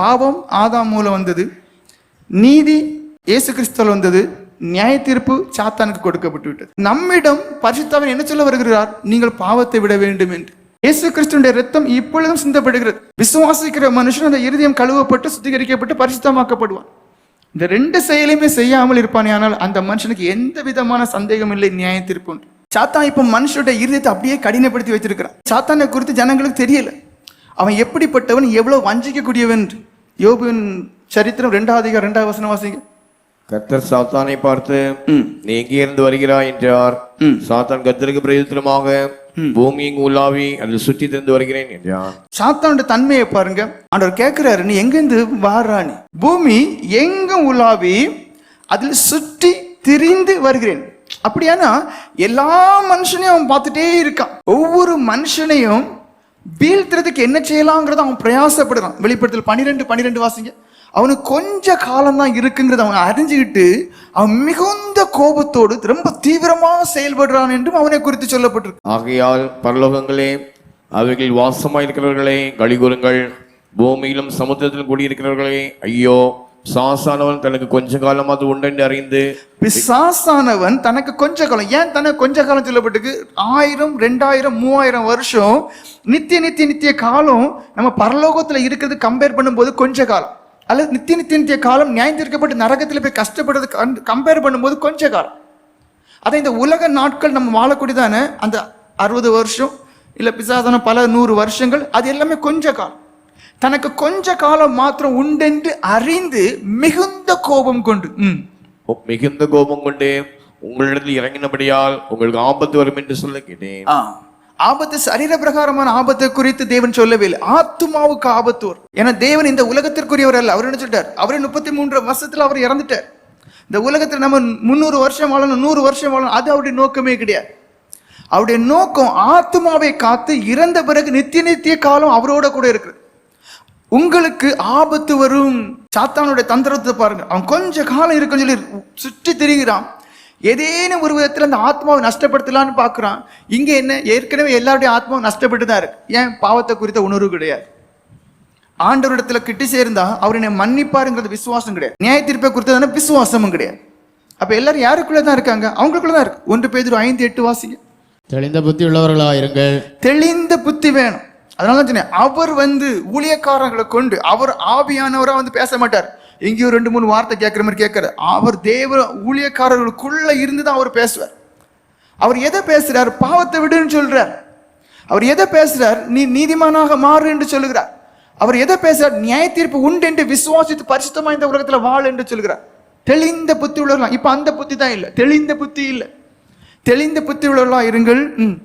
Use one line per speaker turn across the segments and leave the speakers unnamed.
பாவம் ஆதாம் மூலம் வந்தது. நீதி இயேசு கிறிஸ்துவால் வந்தது. நியாய தீர்ப்பு சாத்தானுக்கு கொடுக்கப்பட்டு விட்டது நம்மிடம் பரிசுத்தவன் என்ன சொல்ல வருகிறார்? நீங்கள் பாவத்தை விட வேண்டும் என்று. இயேசு கிறிஸ்துடைய ரத்தம் இப்பொழுதும் சிந்தப்படுகிறது. விசுவாசிக்கிற மனுஷன் அந்த இருதயம் கழுவப்பட்டு சுத்திகரிக்கப்பட்டு பரிசுத்தமாக்கப்படுவான். இந்த ரெண்டு செயலையுமே செய்யாமல் இருப்பானே ஆனால் அந்த மனுஷனுக்கு எந்த விதமான சந்தேகம் இல்லை நியாய தீர்ப்பு உண்டு. சாத்தான் இப்போ மனுஷனுடைய இருதயத்தை அப்படியே கடினப்படுத்தி வச்சிருக்கிறான் சாத்தானை குறித்து ஜனங்களுக்கு தெரியல. அவன் எப்படிப்பட்டவன் எவ்வளவு வஞ்சிக்கக்கூடியவன் என்று. யோபுவின் சரித்திரம் ரெண்டாவது அதிகாரம் ரெண்டாவது வசனம் வாசிங்க.
கர்த்தர் சாத்தானை பார்த்து. நீ எங்கே இருந்து வருகிறாய்? என்றார்.
ம்.
சாத்தான் கர்த்தருக்கு பிரயோஜனமாக பூமி இங்கு உலாவி அதில் சுற்றி திருந்து வருகிறேன் என்றான்
சாத்தானுடைய தன்மையை பாருங்க. ஆண்டவர் கேட்கிறாரு நீ எங்கிருந்து வாரா நீ? பூமி எங்கும் உலாவி அதில் சுற்றி திரிந்து வருகிறேன். அப்படியானா எல்லா மனுஷனையும் அவன் பார்த்துட்டே இருக்கான். ஒவ்வொரு மனுஷனையும் வீழ்த்துறதுக்கு என்ன செய்யலாங்கிறத அவன் பிரயாசப்படுறான். வெளிப்படுத்தல் பன்னிரெண்டு பன்னிரெண்டு வாசிங்க. அவனுக்கு கொஞ்ச காலம்தான் இருக்குங்கிறத அவன் அறிஞ்சுக்கிட்டு அவன் மிகுந்த கோபத்தோடு ரொம்ப தீவிரமாக செயல்படுறான் என்றும் அவனை குறித்து சொல்லப்பட்டிருக்கு.
ஆகையால் பரலோகங்களே அவர்கள் வாசமாயிருக்கிறவர்களே கழிகூறுங்கள் பூமியிலும் சமுத்திரத்திலும் குடியிருக்கிறவர்களே ஐயோ சாசானவன் தனக்கு கொஞ்ச காலமாவது உண்டென்று அறிந்து
பிசாசானவன் தனக்கு கொஞ்ச காலம் ஏன் தனக்கு கொஞ்ச காலம் சொல்லப்பட்டிருக்கு? ஆயிரம் ரெண்டாயிரம் மூவாயிரம் வருஷம் நித்திய நித்திய நித்திய காலம் நம்ம பரலோகத்துல இருக்கிறது கம்பேர் பண்ணும்போது கொஞ்ச காலம். அல்லது நித்திய நித்திய நித்திய காலம் நியாயந்திருக்கப்பட்டு நரகத்தில் போய் கஷ்டப்படுறது கம்பேர் பண்ணும்போது கொஞ்ச காலம். அதை இந்த உலக நாட்கள் நம்ம வாழக்கூடியதான அந்த அறுபது வருஷம் இல்லை பிசாசான பல நூறு வருஷங்கள் அது எல்லாமே கொஞ்ச காலம். தனக்கு கொஞ்ச காலம் மாத்திரம் உண்டென்று அறிந்து மிகுந்த கோபம் கொண்டு
மிகுந்த கோபம் கொண்டு உங்களிடத்தில் இறங்கினபடியால் உங்களுக்கு ஆபத்து வரும் என்று சொல்ல கேட்டேன்.
ஆபத்து சரீர பிரகாரமான ஆபத்தை குறித்து தேவன் சொல்லவே இல்லை ஆத்துமாவுக்கு ஆபத்து வரும். ஏன்னா தேவன் இந்த உலகத்திற்குரியவர் அல்ல. அவர் என்ன சொல்லிட்டார்? அவரே முப்பத்தி மூன்று வருஷத்துல அவர் இறந்துட்டார். இந்த உலகத்துல நம்ம முந்நூறு வருஷம் வாழணும் நூறு வருஷம் வாழணும். அது அவருடைய நோக்கமே கிடையாது. அவருடைய நோக்கம் ஆத்துமாவை காத்து இறந்த பிறகு நித்திய நித்திய காலம் அவரோட கூட இருக்குது உங்களுக்கு ஆபத்து வரும். சாத்தானுடைய தந்திரத்தை பாருங்க. அவன் கொஞ்ச காலம் இருக்குன்னு சொல்லி சுற்றி திரிகிறான். ஏதேனும் ஒரு விதத்துல அந்த ஆத்மாவை நஷ்டப்படுத்தலான்னு பார்க்கறான். இங்க என்ன? ஏற்கனவே எல்லாருடைய ஆத்மாவும் நஷ்டப்பட்டு தான் இருக்கு. ஏன்? பாவத்தை குறித்த உணர்வு கிடையாது. ஆண்டவரிடத்துல கிட்டி சேர்ந்தா அவர் என்னை மன்னிப்பாருங்கிறது விசுவாசம் கிடையாது. நியாய தீர்ப்பை குறித்ததான விசுவாசமும் கிடையாது. அப்ப எல்லாரும் யாருக்குள்ள தான் இருக்காங்க? அவங்களுக்குள்ள தான் இருக்கு. ஒன்று பேர் ஐந்து எட்டு வாசிங்க.
தெளிந்த புத்தி உள்ளவர்களாயிருங்கள்.
தெளிந்த புத்தி வேணும். அதனால தான் சொன்னேன் அவர் வந்து ஊழியக்காரர்களை கொண்டு அவர் ஆவியானவராக வந்து பேச மாட்டார். எங்கேயோ ரெண்டு மூணு வார்த்தை கேட்குற மாதிரி கேட்குறாரு. அவர் தேவ ஊழியக்காரர்களுக்குள்ள இருந்து தான் அவர் பேசுவார். அவர் எதை பேசுறார்? பாவத்தை விடுன்னு சொல்றார். அவர் எதை பேசுறார்? நீ நீதிமானாக மாறு என்று சொல்லுகிறார். அவர் எதை பேசுறார்? நியாய தீர்ப்பு உண்டு என்று விசுவாசித்து பரிசுத்தமா இந்த உலகத்தில் வாழ் என்று சொல்கிறார் தெளிந்த புத்தி உள்ளவர்களாம் இப்போ அந்த புத்தி தான் இல்லை. தெளிந்த புத்தி இல்லை. தெளிந்த புத்தி உள்ளவர்களா இருங்கள். ம்.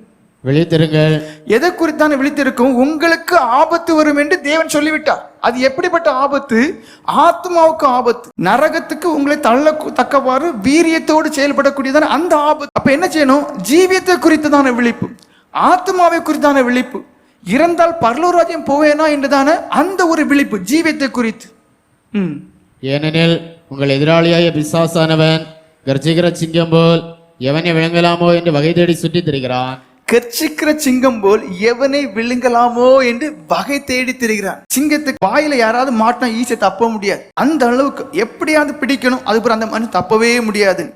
விழித்திருங்கள்.
எதை குறித்தான விழித்திருக்கும்? உங்களுக்கு ஆபத்து வரும் என்று தேவன் சொல்லிவிட்டார். அது எப்படிப்பட்ட ஆபத்து? ஆத்மாவுக்கு ஆபத்து. நரகத்துக்கு உங்களை தள்ள தக்கவாறு வீரியத்தோடு செயல்படக்கூடியதான அந்த ஆபத்து. அப்ப என்ன செய்யணும்? ஜீவியத்தை குறித்ததான விழிப்பு. ஆத்மாவை குறித்தான விழிப்பு. இறந்தால் பரலோராஜ்யம் போவேனா என்றுதான அந்த ஒரு விழிப்பு ஜீவியத்தை குறித்து. ம்.
ஏனெனில் உங்கள் எதிராளியாய பிசாசானவன் கர்ஜிக்கிற சிங்கம் போல் எவனை விளங்கலாமோ என்று வகை தேடி சுற்றித் திரிகிறான்.
கர்ச்சிக்கிற சிங்கம் போல் எவனை விழுங்கலாமோ என்று வகை தேடி திரிகிறான். சிங்கத்துக்கு வாயில யாராவது மாட்டினா ஈஸியா தப்ப முடியாது. அந்த அளவுக்கு எப்படியாவது பிடிக்கணும் அதுக்கப்புறம் அந்த மனுஷன் தப்பவே முடியாது.